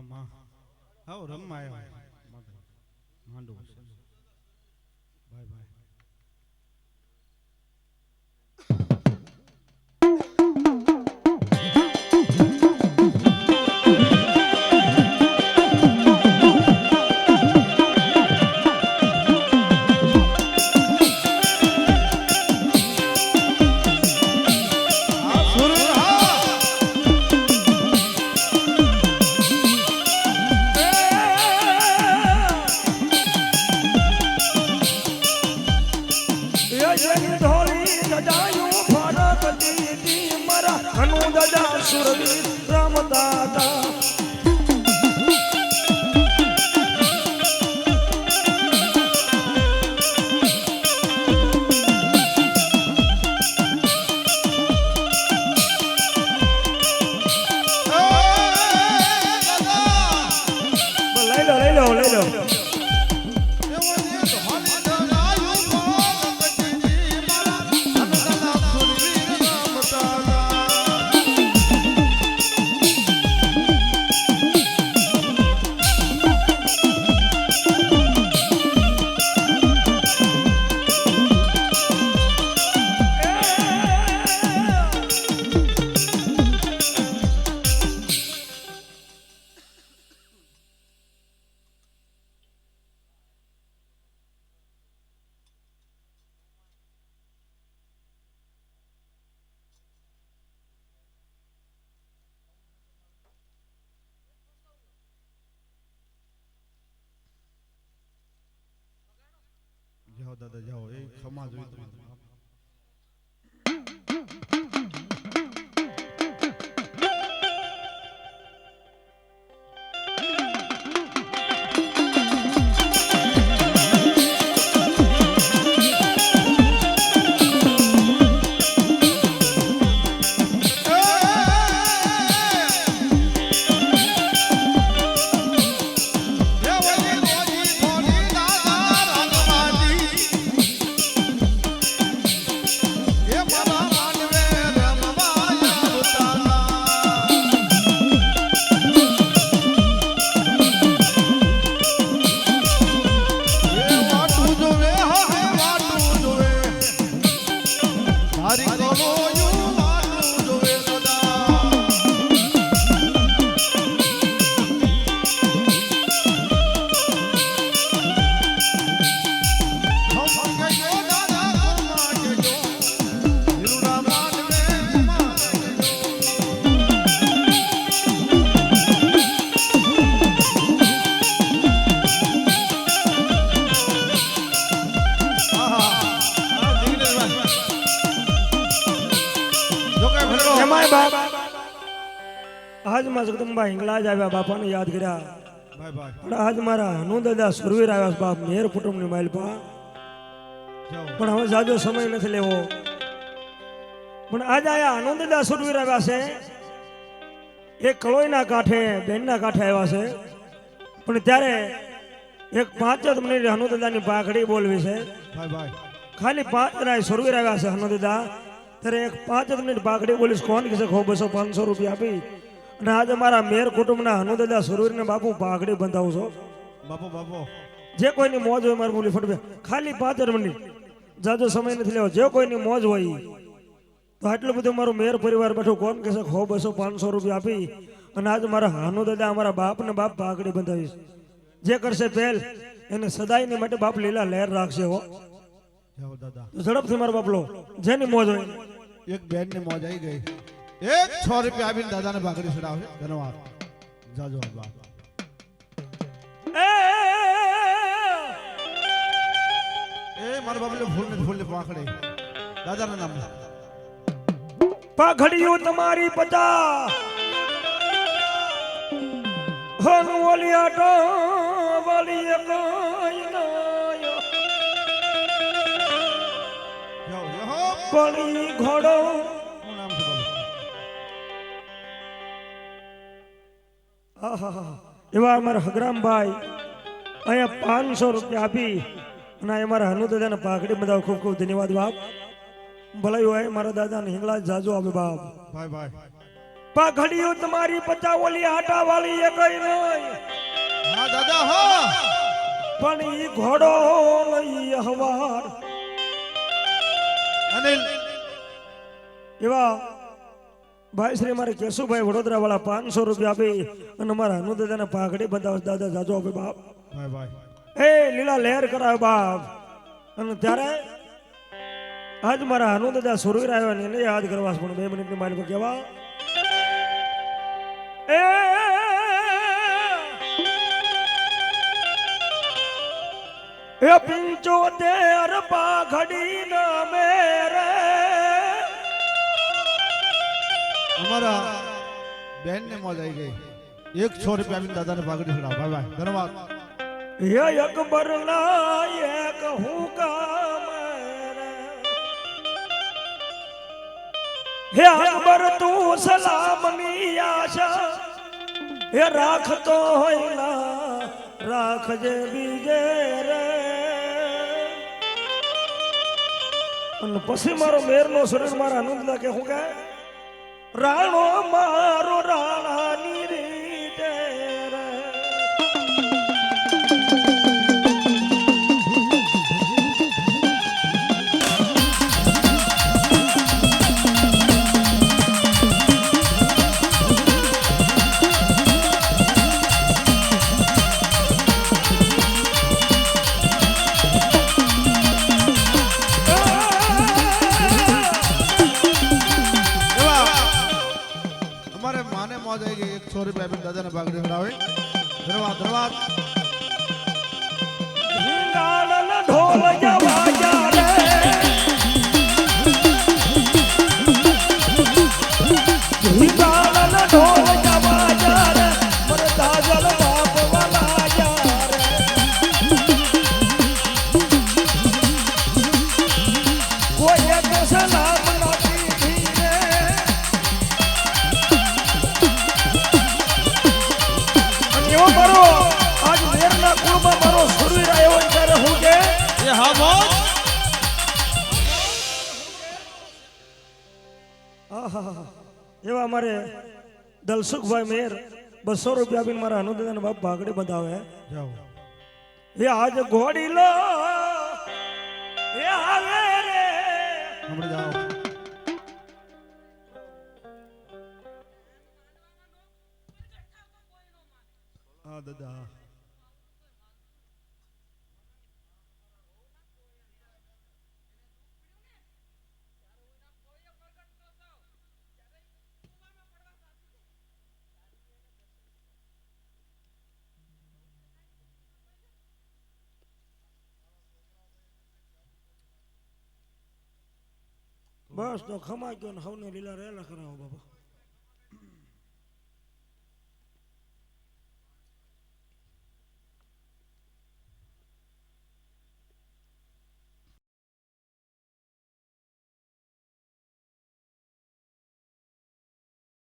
માં માં હવ રમવા આવ્યો માંડો ભાઈ ભાઈ જાઓ દાદા જાઓ એ ખમા જોઈ જમાય બાપ. આજમાં જગદંબા હિંગલાજ આવ્યા બાપાને યાદ કર્યા. પણ આજ મારા હનુ દાદા સુરવીર આવ્યા છે બાપ મેર કુટુંબની માઇલ પા પણ હવે જાજો સમય નથી લેવો. પણ આજ આયા આનંદ દાદા સુરવીર આવ્યા છે. એ કળોઈના કાંઠે બેનના કાંઠે આવ્યા છે. પણ ત્યારે એક પાંચ જ મિનિટ હનુદાદાની પાઘડી બોલવી છે. ખાલી પાંચ જણા સુરવીર આવ્યા છે હનુદાદા ત્યારે એક પાંચ જ મિનિટ બાકડી બોલીશ કોણ કહેશે? ખો બસો પાંચસો રૂપિયા આપી. અને આજે મારા મેર કુટુંબના હનુદાદા સુરવીરને બાપુ પાઘડી બંધાવું છો. બાપુ બાપુ. જે કોઈની મોજ હોય મારે બોલી ફટવે. ખાલી પાંચ જ મિનિટ. જાજો સમય નથી લેવો. જે કોઈની મોજ હોય તો આટલું બધું મારું મેર પરિવાર બેઠું કોણ કહેશે? ખો બસો પાંચસો રૂપિયા આપી. અને આજ મારા હાનુ દાદા અમારા બાપને બાપ પાઘડી બંધાવીશ. જે કરશે પહેલ એને સદાયની માટે બાપ લીલા લહેર રાખશે હો. ઝડપથી મારો બાપલો જેની મોજ હોય. એક બેન ને મોજ આવી ગઈ. એક છ રૂપિયા આપીને દાદાને ભાગડી ચડાવશે ધન્યવાદ. જાજો બાપ. એ, મારા બાપલે ફૂલ ને ફૂલ ને પાંખડે દાદાના નામ પાઘડીયું તમારી પચા હન ઓલિયા તો પડી ઘોડો. એવા અમારા હગરામભાઈ અહીંયા પાંચસો રૂપિયા આપી અને અમારા હનુ દાદાને પાઘડી બધા ખૂબ ખૂબ ધન્યવાદ બાપ. ભલાયું હોય મારા દાદાને હિંગળા જાજો આપે બાપ. ભાઈ ભાઈ. પાઘડીઓ તમારી પચાવોલી આટા વાળી એ કઈ નહીં હા દાદા હા. પણ ઈ ઘોડો લઈ હવાર અનિલ. એવા ભાઈ શ્રી મારે કેશુભાઈ વડોદરા વાળા પાંચસો રૂપિયા આપી અને અમારા હનુ દાદાને પાઘડી બંધાવે દાદા જાજો આપે બાપ. એ લીલા લહેર કરાવે બાપ. અને ત્યારે આજ મારા હનુ દાદા સુરવીર આવ્યા ને એને યાદ કરવા પણ બે મિનિટની મારી પર કહેવા. એ એ પિંચોતેર પાઘડી ના મેરે અમારા બેન ને મોજ આવી ગઈ એક છ રૂપિયા આપીને દાદાને ભાગડી ચડાવ ભાઈ ભાઈ ધન્યવાદ હે અકબર ના એક હુકમ હે અકબર તું સલામની આશા હે રાખતો હોય ના રાખજે બીજે રે અને પછી મારો મેરનો શરીર મારા આનંદ લાગે હું કે રાણો મારો રાણાની એવા અમારે દલસુખભાઈ મેર બસો રૂપિયા આપીને મારા અનુદાન બાપ ભાગડી બતાવે. એ આજ ઘોડી લો એ આવે હા દાદા. બસ તો ખમા ગયો ને સૌને લીલા રહેલા કરાવો બાબા